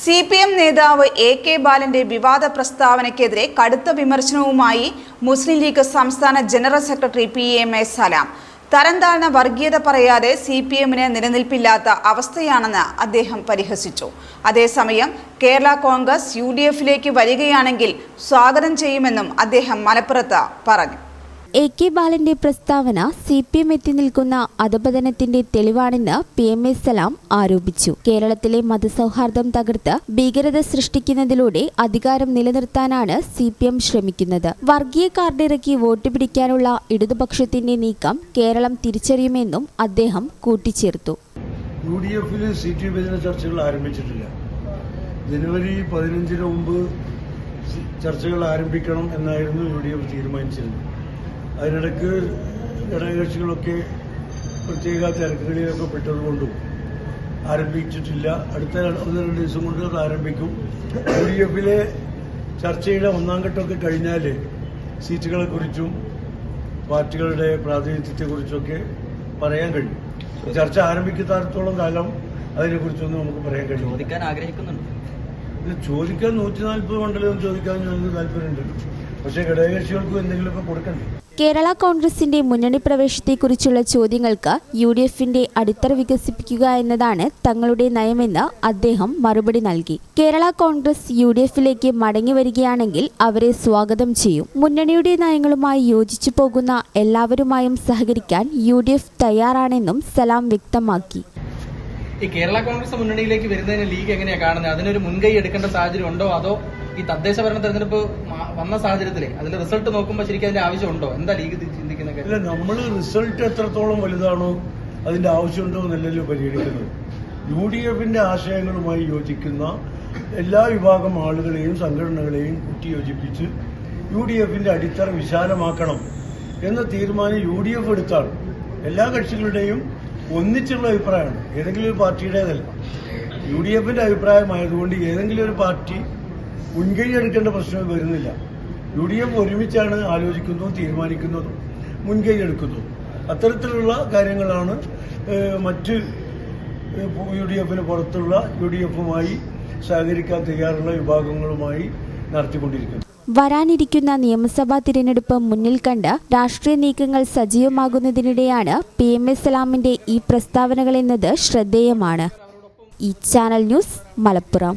C P M നേതാവ് A K ബാലന്റെ വിവാദ പ്രസ്താവനയ്ക്കെതിരെ കടുത്ത വിമർശനവുമായി മുസ്ലിം ലീഗ് സംസ്ഥാന general secretary P M A Salam തരം താഴ്ന്ന വർഗീയത പറയാതെ സി പി എമ്മിന് നിലനിൽപ്പില്ലാത്ത അവസ്ഥയാണെന്ന് അദ്ദേഹം പരിഹസിച്ചു. അതേസമയം കേരള കോൺഗ്രസ് യു ഡി എഫിലേക്ക് വരികയാണെങ്കിൽ സ്വാഗതം ചെയ്യുമെന്നും അദ്ദേഹം മലപ്പുറത്ത് പറഞ്ഞു. എ കെ ബാലന്റെ പ്രസ്താവന സി പി എം എത്തി നിൽക്കുന്ന അധപതനത്തിന്റെ തെളിവാണെന്ന് പി എം എ സലാം ആരോപിച്ചു. കേരളത്തിലെ മതസൗഹാർദ്ദം തകർത്ത് ഭീകരത സൃഷ്ടിക്കുന്നതിലൂടെ അധികാരം നിലനിർത്താനാണ് സി പി എം ശ്രമിക്കുന്നത്. വർഗീയ കാർഡിറക്കി വോട്ട് പിടിക്കാനുള്ള ഇടതുപക്ഷത്തിന്റെ നീക്കം കേരളം തിരിച്ചറിയുമെന്നും അദ്ദേഹം കൂട്ടിച്ചേർത്തു. യു ഡി എഫിൽ ചർച്ചകൾ ആരംഭിച്ചിട്ടില്ല. ജനുവരി പതിനഞ്ചിന് മുമ്പ് ചർച്ചകൾ ആരംഭിക്കണം എന്നായിരുന്നു യു ഡി എഫ് തീരുമാനിച്ചിരുന്നത്. അതിനിടയ്ക്ക് ഘടകകക്ഷികളൊക്കെ പ്രത്യേക തിരക്കുകളിലൊക്കെ പെട്ടതുകൊണ്ടും ആരംഭിച്ചിട്ടില്ല. അടുത്ത ഒന്ന് രണ്ട് ദിവസം കൊണ്ട് അത് ആരംഭിക്കും. യു ഡി എഫിലെ ചർച്ചയുടെ ഒന്നാം ഘട്ടമൊക്കെ കഴിഞ്ഞാൽ സീറ്റുകളെക്കുറിച്ചും പാർട്ടികളുടെ പ്രാതിനിധ്യത്തെക്കുറിച്ചൊക്കെ പറയാൻ കഴിയും. ചർച്ച ആരംഭിക്കുന്നിടത്തോളം കാലം അതിനെക്കുറിച്ചൊന്നും നമുക്ക് പറയാൻ കഴിയും ചോദിക്കാൻ ആഗ്രഹിക്കുന്നുണ്ട്. ഇത് ചോദിക്കാൻ നൂറ്റി നാൽപ്പത് മണ്ഡലം ചോദിക്കാൻ ഞങ്ങൾക്ക് താല്പര്യമുണ്ട്. പക്ഷേ ഘടകകക്ഷികൾക്കും എന്തെങ്കിലുമൊക്കെ കൊടുക്കണ്ടേ? കേരള കോൺഗ്രസിന്റെ മുന്നണി പ്രവേശത്തെക്കുറിച്ചുള്ള ചോദ്യങ്ങൾക്ക് യു ഡി എഫിന്റെ അടിത്തറ വികസിപ്പിക്കുക എന്നതാണ് തങ്ങളുടെ നയമെന്ന് അദ്ദേഹം മറുപടി നൽകി. കേരള കോൺഗ്രസ് യു ഡി എഫിലേക്ക് മടങ്ങി വരികയാണെങ്കിൽ അവരെ സ്വാഗതം ചെയ്യും. മുന്നണിയുടെ നയങ്ങളുമായി യോജിച്ചു പോകുന്ന എല്ലാവരുമായും സഹകരിക്കാൻ യു ഡി എഫ് തയ്യാറാണെന്നും സലാം വ്യക്തമാക്കി. ഈ കേരള കോൺഗ്രസ് മുന്നണിയിലേക്ക് വരുന്നതിന് ലീഗ് എങ്ങനെയാണ് കാണുന്നത്? അതിനൊരു മുൻകൈ എടുക്കേണ്ട സാഹചര്യം ഉണ്ടോ? അതോ ഈ തദ്ദേശ ഭരണ തെരഞ്ഞെടുപ്പ് വന്ന സാഹചര്യത്തിലെ അതിന്റെ റിസൾട്ട് നോക്കുമ്പോൾ ശരിക്കും അതിന്റെ ആവശ്യമുണ്ടോ? എന്താ ലീഗ് ചിന്തിക്കുന്നത് അല്ല നമ്മൾ റിസൾട്ട് എത്രത്തോളം വലുതാണോ അതിന്റെ ആവശ്യമുണ്ടോ എന്നല്ലല്ലോ പരിഗണിക്കുന്നത്. യു ഡി എഫിന്റെ ആശയങ്ങളുമായി യോജിക്കുന്ന എല്ലാ വിഭാഗം ആളുകളെയും സംഘടനകളെയും കൂട്ടിയോജിപ്പിച്ച് യു ഡി എഫിന്റെ അടിത്തറ വിശാലമാക്കണം എന്ന തീരുമാനം യു ഡി എഫ് എടുത്താണ്. എല്ലാ കക്ഷികളുടെയും ഒന്നിച്ചുള്ള അഭിപ്രായമാണ്. ഏതെങ്കിലും ഒരു പാർട്ടിയുടേതല്ല. യു ഡി എഫിന്റെ അഭിപ്രായമായതുകൊണ്ട് ഏതെങ്കിലും ഒരു പാർട്ടി മുൻകൈ എടുക്കേണ്ട പ്രശ്നം വരുന്നില്ല. യു ഡി എഫ് ഒരുമിച്ചാണ് ആലോചിക്കുന്നതും തീരുമാനിക്കുന്നതും മുൻകൈ എടുക്കുന്നതും അത്തരത്തിലുള്ള കാര്യങ്ങളാണ് മറ്റ് യു ഡി എഫിന് പുറത്തുള്ള യു ഡി എഫുമായി സഹകരിക്കാൻ തയ്യാറുള്ള വിഭാഗങ്ങളുമായി നടത്തിക്കൊണ്ടിരിക്കുന്നത് വരാനിരിക്കുന്ന നിയമസഭാ തിരഞ്ഞെടുപ്പ് മുന്നിൽ കണ്ട് രാഷ്ട്രീയ നീക്കങ്ങൾ സജീവമാകുന്നതിനിടെയാണ് പി എം എസ് സലാമിന്റെ ഈ പ്രസ്താവനകൾ എന്നത് ശ്രദ്ധേയമാണ്. ഈ ചാനൽ ന്യൂസ് മലപ്പുറം.